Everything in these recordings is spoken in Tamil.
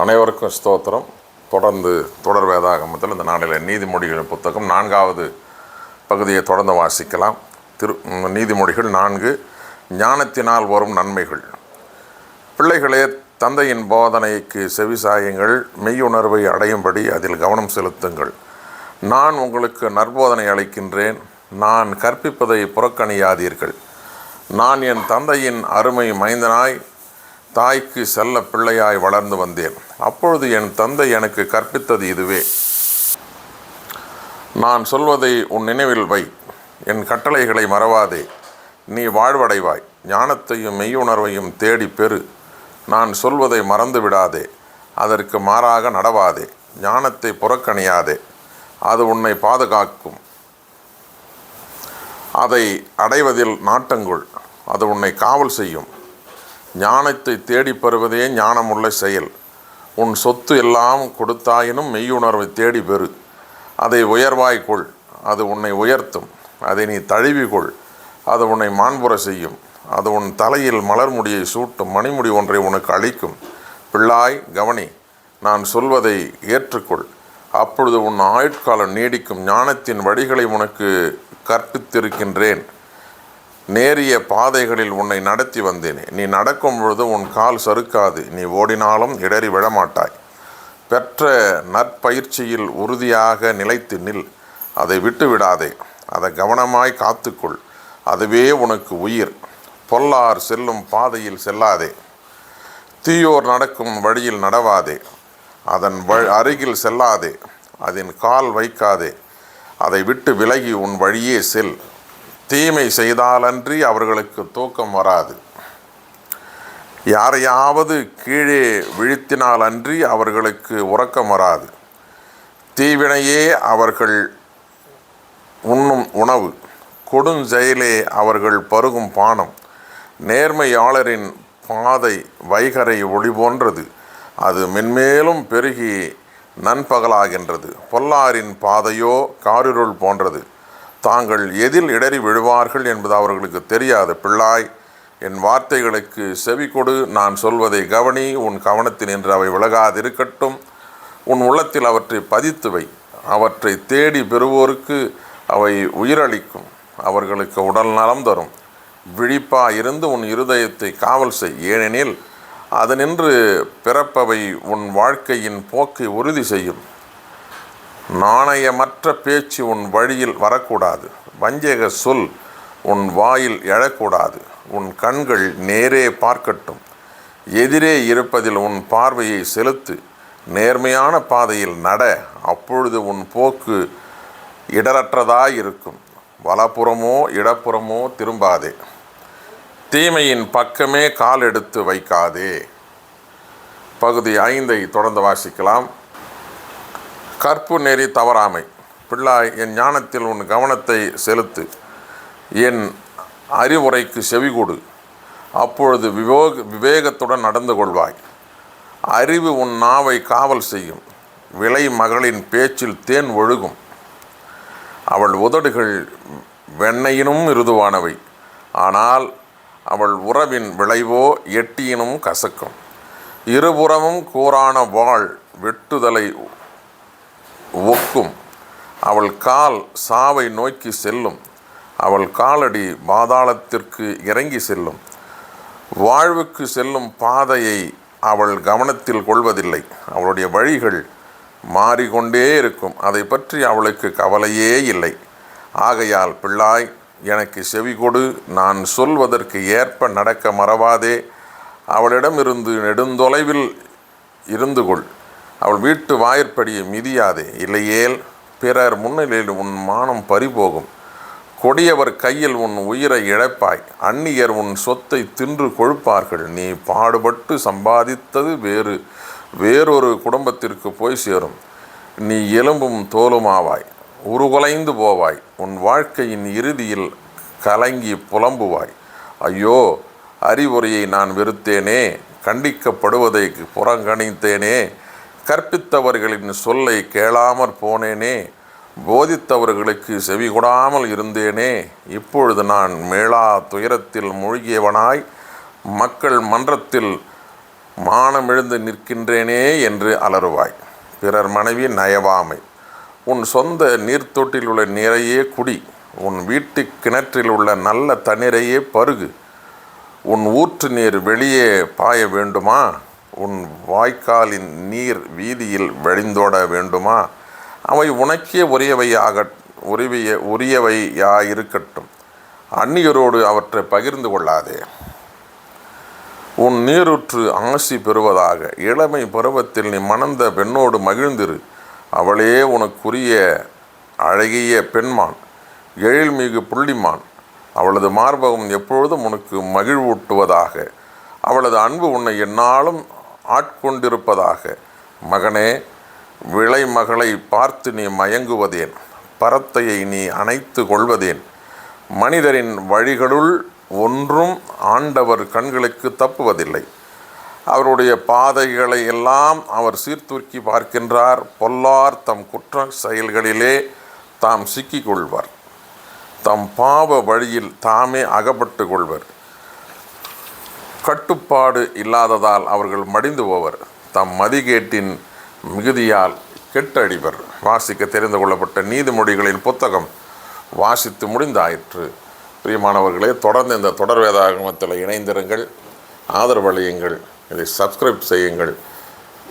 அனைவருக்கும் ஸ்தோத்திரம். தொடர்ந்து தொடர் வேதாகமத்தில் இந்த நாளில் நீதிமொழிகள் புத்தகம் நான்காவது பகுதியை தொடர்ந்து வாசிக்கலாம். திரு நீதிமொழிகள் நான்கு ஞானத்தினால் வரும் நன்மைகள். பிள்ளைகளே தந்தையின் போதனைக்கு செவிசாயுங்கள் மெய்யுணர்வை அடையும்படி அதில் கவனம் செலுத்துங்கள். நான் உங்களுக்கு நற்போதனை அளிக்கின்றேன் நான் கற்பிப்பதை புறக்கணியாதீர்கள். நான் என் தந்தையின் அருமை மைந்தனாய் தாய்க்கு செல்ல பிள்ளையாய் வளர்ந்து வந்தேன். அப்பொழுது என் தந்தை எனக்கு கற்பித்தது இதுவே. நான் சொல்வதை உன் நினைவில் வை. என் கட்டளைகளை மறவாதே. நீ வாழ்வடைவாய். ஞானத்தையும் மெய்யுணர்வையும் தேடி பெறு. நான் சொல்வதை மறந்து விடாதே. அதற்கு மாறாக நடவாதே. ஞானத்தை புறக்கணியாதே. அது உன்னை பாதுகாக்கும். அதை அடைவதில் நாட்டங்குள். அது உன்னை காவல் செய்யும். ஞானத்தை தேடிப் பெறுவதே ஞானமுள்ள செயல். உன் சொத்து எல்லாம் கொடுத்தாயினும் மெய்யுணர்வை தேடி பெறு. அதை உயர்வாய் கொள். அது உன்னை உயர்த்தும். அதை நீ தழுவிக்கொள் அது உன்னை மாண்புற செய்யும். அது உன் தலையில் மலர் முடியை சூட்டும். மணிமுடி ஒன்றை உனக்கு அளிக்கும். பிள்ளாய் கவனி நான் சொல்வதை ஏற்றுக்கொள். அப்பொழுது உன் ஆயுட்காலம் நீடிக்கும். ஞானத்தின் வழிகளை உனக்கு கற்பித்திருக்கின்றேன். நேரிய பாதைகளில் உன்னை நடத்தி வந்தேனே. நீ நடக்கும் பொழுது உன் கால் சறுக்காது. நீ ஓடினாலும் இடறி விழமாட்டாய். பெற்ற நற்பயிற்சியில் உறுதியாக நிலைத்து நில். அதை விட்டு விடாதே அதை கவனமாய் காத்துக்கொள். அதுவே உனக்கு உயிர். பொல்லார் செல்லும் பாதையில் செல்லாதே. தீயோர் நடக்கும் வழியில் நடவாதே. அதன் வ அருகில் செல்லாதே. அதன் கால் வைக்காதே. அதை விட்டு விலகி உன் வழியே செல். தீமை செய்தாலன்றி அவர்களுக்கு தூக்கம் வராது. யாரையாவது கீழே விழுத்தினாலன்றி அவர்களுக்கு உறக்கம் வராது. தீவினையே அவர்கள் உண்ணும் உணவு. கொடுஞ்செயலே அவர்கள் பருகும் பானம். நேர்மையாளரின் பாதை வைகரை ஒளி போன்றது. அது மென்மேலும் பெருகி நண்பகலாகின்றது. பொல்லாரின் பாதையோ காரிருள் போன்றது. தாங்கள் எதில் இடறி விழுவார்கள் என்பது அவர்களுக்கு தெரியாது. பிள்ளாய் என் வார்த்தைகளுக்கு செவி கொடு. நான் சொல்வதை கவனி. உன் கவனத்தில் நின்று அவை விலகாதிருக்கட்டும். உன் உள்ளத்தில் அவற்றை பதித்து வை. அவற்றை தேடி பெறுவோருக்கு அவை உயிரளிக்கும். அவர்களுக்கு உடல் நலம் தரும். விழிப்பா இருந்து உன் இருதயத்தை காவல் செய். ஏனெனில் அதனின்று பிறப்பவை உன் வாழ்க்கையின் போக்கை உறுதி செய்யும். நாணயமற்ற பேச்சு உன் வழியில் வரக்கூடாது. வஞ்சக சொல் உன் வாயில் எழக்கூடாது. உன் கண்கள் நேரே பார்க்கட்டும். எதிரே இருப்பதில் உன் பார்வையை செலுத்து. நேர்மையான பாதையில் நட. அப்பொழுது உன் போக்கு இடரற்றதாய் இருக்கும் வலப்புறமோ இடப்புறமோ திரும்பாதே. தீமையின் பக்கமே கால் எடுத்து வைக்காதே. பகுதி ஐந்தை தொடர்ந்து வாசிக்கலாம். கற்பு நெறி தவறாமை. பிள்ளாய் என் ஞானத்தில் உன் கவனத்தை செலுத்து. என் அறிவுரைக்கு செவிகொடு அப்பொழுது விவேக விவேகத்துடன் நடந்து கொள்வாய். அறிவு உன் நாவை காவல் செய்யும். விலை மகளின் பேச்சில் தேன் ஒழுகும். அவள் உதடுகள் வெண்ணையினும் மிருதுவானவை. ஆனால் அவள் உறவின் விளைவோ எட்டியினும் கசக்கும். இருபுறமும் கூரான வாழ் வெட்டுதலை ஒக்கும். அவள் கால் சாவை நோக்கி செல்லும். அவள் காலடி பாதாளத்திற்கு இறங்கி செல்லும். வாழ்வுக்கு செல்லும் பாதையை அவள் கவனத்தில் கொள்வதில்லை. அவளுடைய வழிகள் மாறிக்கொண்டே இருக்கும். அதை பற்றி அவளுக்கு கவலையே இல்லை. ஆகையால் பிள்ளாய் எனக்கு செவி கொடு. நான் சொல்வதற்கு ஏற்ப நடக்க மறவாதே. அவளிடமிருந்து நெடுந்தொலைவில் இருந்து கொள். அவள் வீட்டு வாயிற்படியை மிதியாதே இல்லையேல் பிறர் முன்னிலையில் உன் மானம் பறிபோகும். கொடியவர் கையில் உன் உயிரை இழப்பாய் அந்நியர் உன் சொத்தை தின்று கொழுப்பார்கள். நீ பாடுபட்டு சம்பாதித்தது வேறு வேறொரு குடும்பத்திற்கு போய் சேரும். நீ எலும்பும் தோலுமாவாய் உருகுலைந்து போவாய். உன் வாழ்க்கையின் இறுதியில் கலங்கி புலம்புவாய். ஐயோ அறிவுரையை நான் வெறுத்தேனே கண்டிக்கப்படுவதை புறங்கணித்தேனே கற்பித்தவர்களின் சொல்லை கேளாமற் போனேனே போதித்தவர்களுக்கு செவி கொடாமல் இருந்தேனே இப்பொழுது நான் மேளா துயரத்தில் மூழ்கியவனாய் மக்கள் மன்றத்தில் மானமெழுந்து நிற்கின்றேனே என்று அலறுவாய். பிறர் மனைவி நயவாமை உன் சொந்த நீர்த்தொட்டில் உள்ள நீரையே குடி உன் வீட்டு கிணற்றில் உள்ள நல்ல தண்ணீரையே பருகு உன் ஊற்று நீர் வெளியே பாய வேண்டுமா? உன் வாய்க்காலின் நீர் வீதியில் வழிந்தோட வேண்டுமா? அவை உனக்கே உரியவையாக உரியவைய உரியவையாயிருக்கட்டும். அந்நியரோடு அவற்றை பகிர்ந்து கொள்ளாதே. உன் நீருற்று ஆசி பெறுவதாக இளமை பருவத்தில் நீ மணந்த பெண்ணோடு மகிழ்ந்திரு. அவளே உனக்குரிய அழகிய பெண்மான் எழில்மிகு புள்ளிமான். அவளது மார்பகம் எப்பொழுதும் உனக்கு மகிழ்வூட்டுவதாக. அவளது அன்பு உன்னை என்னாலும் ஆட்கொண்டிருப்பதாக. மகனே விளை மகளை பார்த்து நீ மயங்குவதேன். பரத்தையை நீ அணைத்து கொள்வதேன். மனிதரின் வழிகளுள் ஒன்றும் ஆண்டவர் கண்களுக்கு தப்புவதில்லை. அவருடைய பாதைகளை எல்லாம் அவர் சீர்தூக்கி பார்க்கின்றார். பொல்லார் தம் குற்ற செயல்களிலே தாம் சிக்கிக் கொள்வார். தம் பாவ வழியில் தாமே அகப்பட்டு கொள்வர். கட்டுப்பாடு இல்லாததால் அவர்கள் மடிந்து போவர் தம் மதிகேட்டின் மிகுதியால் கெட்டடிவர். வாசிக்க தெரிந்து கொள்ளப்பட்ட நீதிமொழிகளின் புத்தகம் வாசித்து முடிந்தாயிற்று. பிரியமானவர்களே தொடர்ந்து இந்த தொடர் வேதாகமத்தில் இணைந்திருங்கள். ஆதரவழியுங்கள் இதை சப்ஸ்கிரைப் செய்யுங்கள்.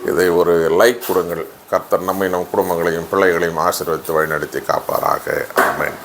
இதை ஒரு லைக் கொடுங்கள். கர்த்தர் நம்மை நம் குடும்பங்களையும் பிள்ளைகளையும் ஆசீர்வதித்து வழிநடத்தி காப்பாராக. ஆமென்.